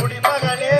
குடிமகனே.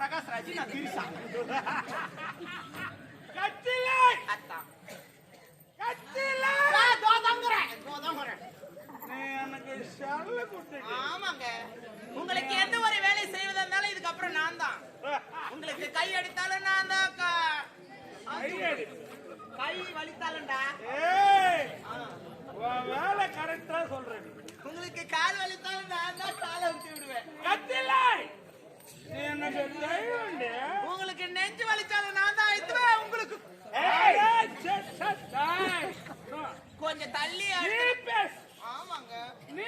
பிரகாஷ் ராஜ் நான் திரிசா தோதங்குறேன் தோதங்குறேன் எனக்கு ஆமாங்க. உங்களுக்கு எந்த ஒரு வேலை செய்வதா இருந்தாலும் இதுக்கப்புறம் நான் தான். உங்களுக்கு கை அடித்தாலும் நான் தான் கை வலித்தாலும்டா. கொஞ்சம் தள்ளி நீ ஆமாங்க. நீ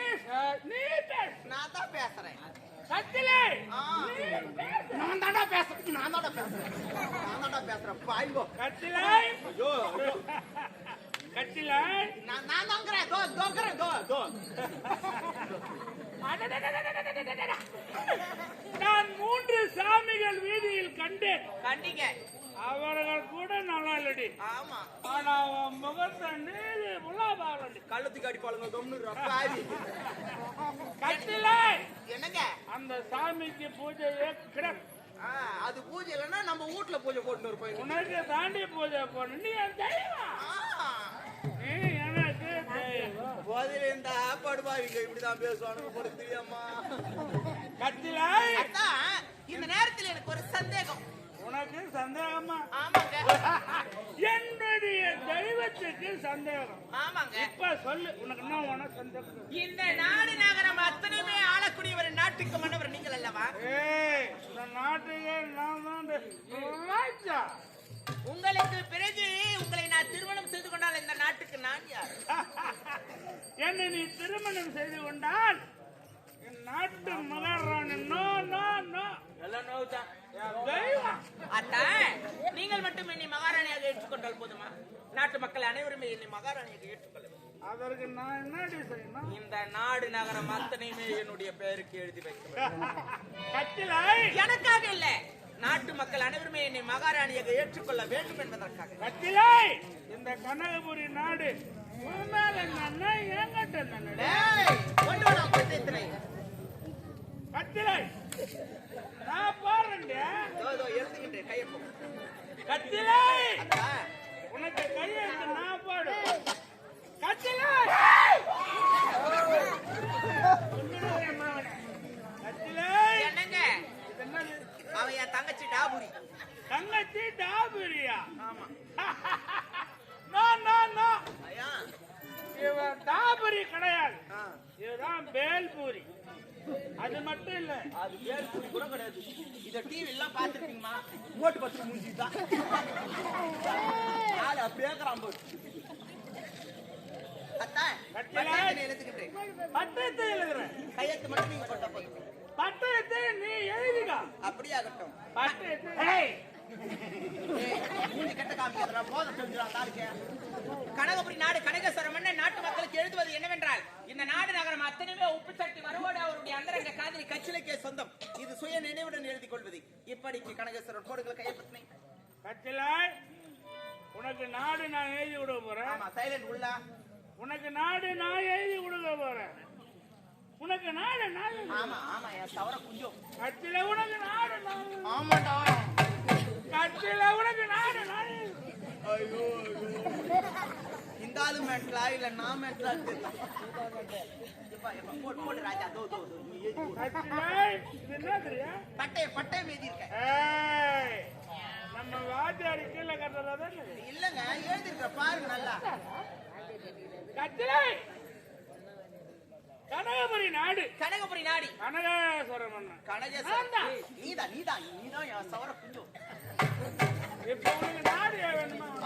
நீ பேசு நான் தான் பேசுறேன். சத்திலே நான் தாண்டா பேசுறேன். நான் தாண்டா பேசுறேன். நான் பேசுறேன். பாய்ங்கோ கத்திலே. கத்திலே. நான் நான் தாங்கறேன். தோ நான் மூன்று சாமிகள் வீதியில் கண்டேன். கண்டிங்க. அவர்கள் கூட நல்லா இல்லடி ஆமா. ஆனா அவன் முகத்தை நீதி முலாபாரண்டி கள்ளத்துக்கு அடிப்பாளுங்க பாவி கட்டிலை. என்னங்க? அந்த சாமிக்கு பூஜையே கிடக்கு. ஆ, அது பூஜை இல்லைன்னா நம்ம வீட்ல பூஜை போட்டுன்னு இருப்போம் உனக்கு தாண்டி பூஜை பண்ணு நீ என் தெய்வம். ஆ, நீ எனக்கு தெய்வம். போதையில இருந்தா படுபாவிங்க இப்படிதான் பேசுவானுங்க போல தெரியாமா. கத்திலை இந்த நேரத்துல எனக்கு ஒரு சந்தேகம். உனக்கு சந்தேகமா? ஆமாங்க. என்னுடைய தெய்வத்துக்கு சந்தேகம். ஆமாங்க. இப்ப சொல்லு உனக்கு என்ன உனக்கு சந்தேகம் இந்த நாடு நகரம் அத்தனையுமே ஆளக்கூடிய ஒரு நாட்டுக்கு மன்னவர் நீங்கள் அல்லவா? இந்த நாட்டுக்கு நான் தான் உங்களுக்கு பிறகு உங்களை நான் திருமணம் செய்து கொண்டால் இந்த நாட்டுக்கு நான் யார்? என்னை நீ திருமணம் செய்து கொண்டால் என் நாட்டு மகாராணி நோ நோ நோ எல்லாம் நோவுதான் அத்தான் நீங்கள் மட்டும் என்னை மகாராணியாக ஏற்றுக்கொண்டால் போதுமா? நாட்டு மக்கள் அனைவருமே என்னை மகாராணியாக ஏற்றுக்கொள்ள. அதற்கு நான் செய்யணும்? இந்த நாடு நகரம் அத்தனையுமே என்னுடைய பெயருக்கு எழுதி வைக்க வேண்டும். கட்டிலை? எனக்காக இல்ல நாட்டு மக்கள் அனைவருமே என்னை மகாராணியாக ஏற்றுக்கொள்ள வேண்டும் என்பதற்காக. இந்த கனகபுரி நாடு என்ன என்கிட்ட டாபுரி கிடையாது. இதுதான் பேல்பூரி அது மட்டும் இல்ல. அது பேர் புடி கூட கிடையாது. இத டிவி எல்லாம் பாத்துருப்பீங்கம்மா ஓட்டு பத்து மூஞ்சி தான் ஆளு. பத்தியத்தினை எழுதுகின்றேன் பட்டயத்தை எழுதுறேன் கையெழுத்து மட்டும் நீங்க போட்டா போதும். பட்டயத்தை நீ எழுதிக்கா. அப்படியே ஆகட்டும் கனகபுரி நாடு கனகேஸ்வரம் நாட்டு மக்களுக்கு எழுதுவது என்னவென்றால் இந்த நாடு நகரம் அத்தனையுமே உப்பு சட்டி வருவோடு அவருடைய அந்தரங்க காதலி கச்சிலைக்கே சொந்தம். இது சுய நினைவுடன் எழுதி கொள்வது. இப்படிக்கு கனகேஸ்வரர் போடுகள் கையப்பத்தினை கட்டிலை உனக்கு நாடு நான் எழுதி விட போறேன். சைலண்ட் உள்ளா. உனக்கு நாடு நான் எழுதி கொடுக்க போறேன். உனக்கு நாடு நான் எழுதி- ஆமா ஆமா என் தவற கொஞ்சம் கட்டில உனக்கு நாடு நான் கட்டில உனக்கு நாடு நான். எழுதி- ஐயோ இந்த ஆளு மென்டலா இல்ல நான் மென்டலா தெரியல. எப்பா, எப்பா, போடு போடு ராஜா தோ தோ பட்டை பட்டை இருக்க ஏய் நம்ம வாத்தியாரி கீழே கட்டுறதா இல்லங்க எழுதி இருக்க பாருங்க நல்லா. கட்டிலை. கனகபுரி நாடு. கனகபுரி நாடி. கனகேஸ்வரன் நான்தான். நீதான் நீதான் நீதான் என் சவர குஞ்சம்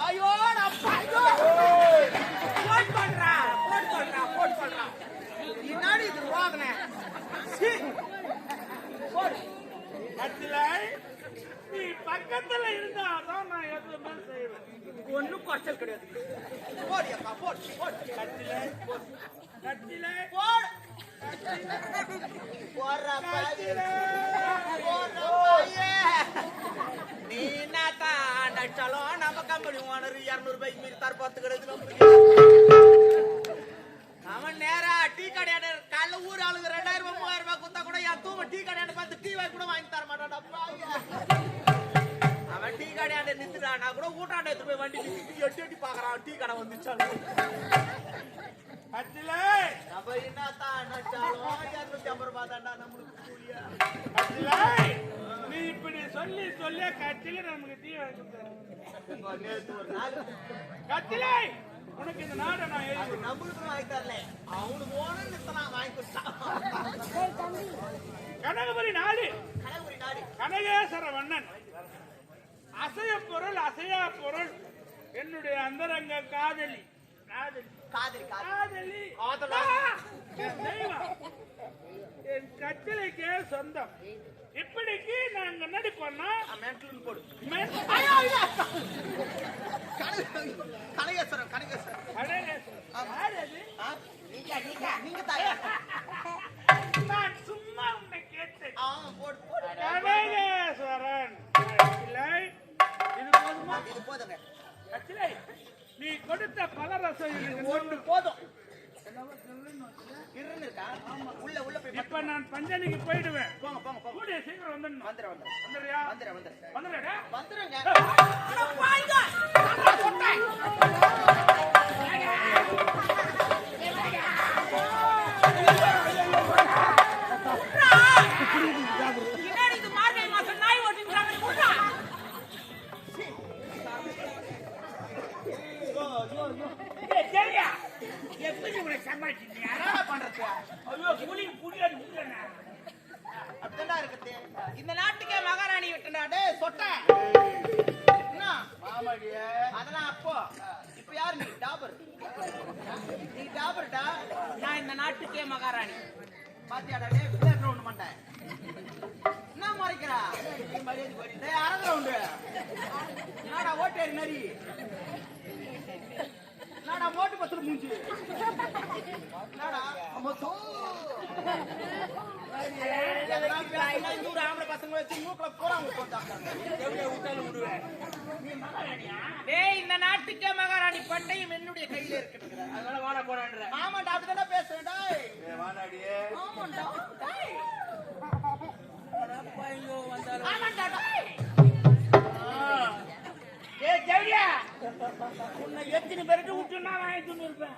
ஐயோ அப்பா ஐயோ! போட் பண்றா போட் பண்றா போட் பண்றா. இன்னாடி இது கட்டிலை நீ பக்கத்துல இருந்தாதான் நான் எதுவுமே செய்வேன் ஒண்ணும் குறைச்சல் கிடையாது. போடு அப்பா போடு போடு. கட்டிலை கட்டிலை. போடு. போடுறா பாயே. கட்டிலை. போடுறா பாயே. நீ என்னத்தா நடிச்சாலும் நம்ம கம்பெனி ஓனர் இருநூறு ரூபாய்க்கு மீறி தரப்பாத்து கட்டிலை உனக்கு இந்த நாடை நான் எழுதி அது நம்மளுக்கும் வாங்கி தரல. அவனுக்கு ஓணும் நிறுத்தலாம் வாங்கி கொடுத்தான். கனகபுரி நாடு. கனகுரி நாடு. கனகேஸ்வர மன்னன் அசைய பொருள் அசையா பொருள். என்னுடைய அந்தரங்க காதலி. காதலி. காதலி காதலி. காதலி. தெய்வம். கட்டளைக்கே சொந்தம். இப்படிக்கு நாங்க நடிப்போம்னா மென்டல் போடு கனகேஸ்வரம் கனகேஸ்வரம்? ஆ, நீங்க தாயா? நான் சும்மா உன்னை கேட்டேன். கனகேஸ்வரன். இது போதுமா? இது போதுங்க. நீ கொடுத்த பலரசம் எனக்கு ஒன்று போதும். இருன்னு இருக்கா உள்ள உள்ள போய் இப்ப நான் பஞ்சனிக்கு போயிடுவேன் போங்க போங்க போங்க கூடிய சீக்கிரம் வந்துடணும் வந்துடுறேன் வந்துடுறேன் வந்துடுறியா வந்துடுறேன் வந்துடுறா வந்துருங்க பின்னாடி அப்படிதான் இருக்குது. இந்த நாட்டுக்கே மகாராணி விட்டுடா டேய் சொட்ட. அதெல்லாம் அப்போ. இப்ப யாரு நீ? டாபர். நீ டாபர்டா? நான் இந்த நாட்டுக்கே மகாராணி. பாத்தியாடா விளையாடுற ஒண்ணு மாட்டேன் என்ன மறைக்கிறா? டேய் அரங்க உண்டு. என்னடா ஓட்டேரி நரி என்னடா மோட்டு பத்துல மூஞ்சி? என்னடா? அம்மா தோ எதனா பேசினா இந்த ஊர் ஆம்பளை பசங்க வச்சு மூக்குல போறாங்க டேய் இந்த நாட்டுக்கே மகாராணி பண்டையும் என்னுடைய கையில இருக்கு அதனால வாட போறான்ற. ஆமாண்டா அப்படிதானே பேசுறேன் டேய். வாடாடியே. ஆமாண்டா டேய். ஆமாண்டா டேய். ஏய் ஜெவடியா உன்னை எத்தனை பேருக்கு விட்டு நான் வாங்கிட்டு இருப்பேன்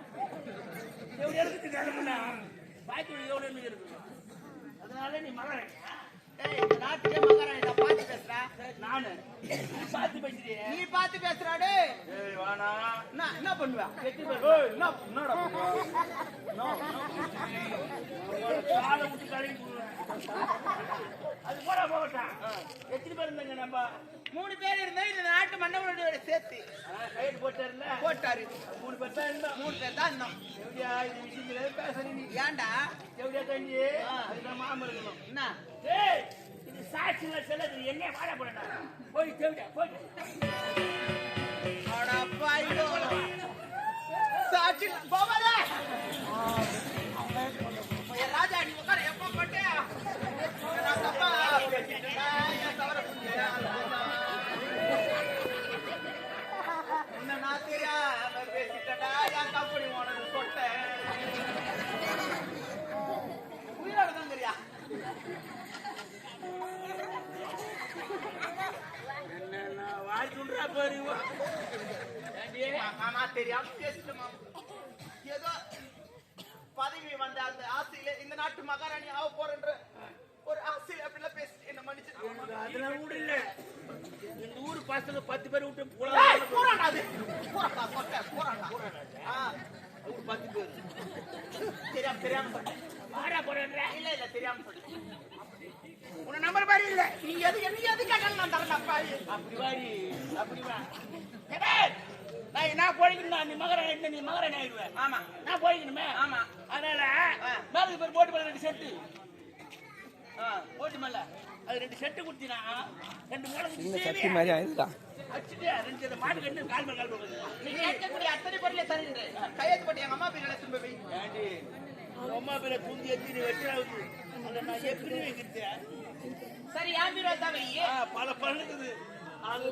எவ்வளவு எடுத்து கிளம்புனா? பாக்கி எவ்வளவு இருக்கு அதனால நீ இந்த நாட்டுக்கே மகாராணி நான் பாத்து பேசுறா நானு. பார்த்து பேசுறியே. நீ பாத்து பேசுறா டேய். ஏய் வாடா. என்ன என்ன பண்ணுவ? எத்தனை பேர். ஏய் என்ன? அது போடா போகட்டான் எத்தனை பேர் இருந்தாங்க நம்ம? மூணு பேர் இருந்தா இந்த நாட்டு மன்னவனோட சேர்த்து. கையெழுத்து போட்டாருல்ல? போட்டாரு. மூணு பேர் தான் இருந்தோம். மூணு பேர் தான் இருந்தோம். எப்படியா இது விஷயத்துல பேசுறீங்க ஏன்டா? எப்படியா தண்ணி அதுதான் மாம இருக்கணும் என்ன? ஏய் இது சாட்சியில செல்லது. என்ன வாழ போறா போய் தேவையா போய் சாட்சி போவாதே ஏதோ பதவி வந்த அந்த ஆசையில இந்த நாட்டு மகாராணி ஆக போறன்ற ஒரு ஆசையில அப்படிலாம் பேசி என்ன கூட இல்ல இந்த ஊரு பசங்க பத்து பேர் விட்டு போறான்டா அது. போறான்டா, சொட்ட, போறான்டா. ஆ, ஒரு பத்து பேர் தெரியாம தெரியாம. வாடா போறேன்ற இல்ல இல்ல தெரியாம. உன்னை நம்பர் மாதிரி இல்ல நீ எது நீ எது கேட்டாலும் நான் தரேன்டா, பாவி. அப்படி வாடி அப்படி வா நான் போய்க்கணும் நீ மகராணி என்ன நீ மகராணி ஆயிடுவேன் ஆமா நான் போய்க்கணுமே ஆமா அதனால. மேல பேர் போட்டு ரெண்டு செட்டு ஆ, போட்டு மேல. அது ரெண்டு செட்டு குடுத்தினா ரெண்டு மூளை இந்த சட்டி மாதிரி ஆயிடுதா அடிச்சுட்டு ரெண்டு இந்த மாட்டு கட்டு கால் மேல கால் போகுது நீ கேட்கக்கூடிய அத்தனை பொருளை தருகிறேன். கையெழுத்து போட்டு எங்க அம்மா பேர்ல திரும்ப அம்மா பேரை தூங்கி எத்தி நீ அதை நான் எப்படி வைக்கிறது சரி என் பீரோ தான் பல பண்ணுக்குது அது